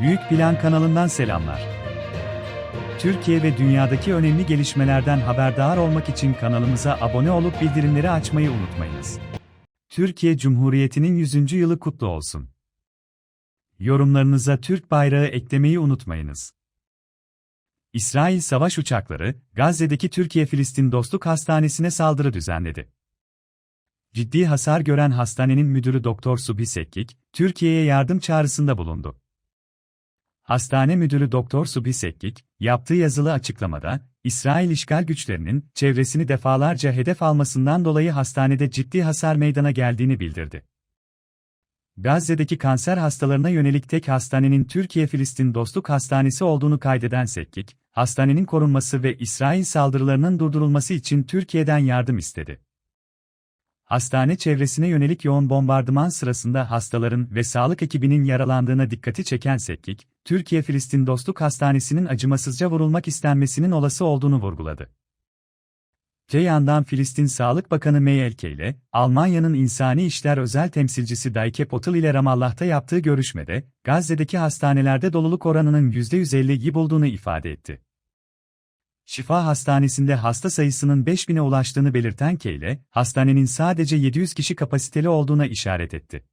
Büyük Plan kanalından selamlar. Türkiye ve dünyadaki önemli gelişmelerden haberdar olmak için kanalımıza abone olup bildirimleri açmayı unutmayınız. Türkiye Cumhuriyeti'nin 100. yılı kutlu olsun. Yorumlarınıza Türk bayrağı eklemeyi unutmayınız. İsrail savaş uçakları, Gazze'deki Türkiye-Filistin Dostluk Hastanesi'ne saldırı düzenledi. Ciddi hasar gören hastanenin müdürü Doktor Subhi Sekkik, Türkiye'ye yardım çağrısında bulundu. Hastane müdürü Doktor Subhi Sekkik, yaptığı yazılı açıklamada, İsrail işgal güçlerinin çevresini defalarca hedef almasından dolayı hastanede ciddi hasar meydana geldiğini bildirdi. Gazze'deki kanser hastalarına yönelik tek hastanenin Türkiye-Filistin Dostluk Hastanesi olduğunu kaydeden Sekkik, hastanenin korunması ve İsrail saldırılarının durdurulması için Türkiye'den yardım istedi. Hastane çevresine yönelik yoğun bombardıman sırasında hastaların ve sağlık ekibinin yaralandığına dikkati çeken Sekkik, Türkiye-Filistin Dostluk Hastanesi'nin acımasızca vurulmak istenmesinin olası olduğunu vurguladı. Te yandan Filistin Sağlık Bakanı Meyelke ile, Almanya'nın İnsani İşler Özel Temsilcisi Dayke Potul ile Ramallah'ta yaptığı görüşmede, Gazze'deki hastanelerde doluluk oranının %150'yi bulduğunu ifade etti. Şifa Hastanesi'nde hasta sayısının 5000'e ulaştığını belirten Keyle, hastanenin sadece 700 kişi kapasiteli olduğuna işaret etti.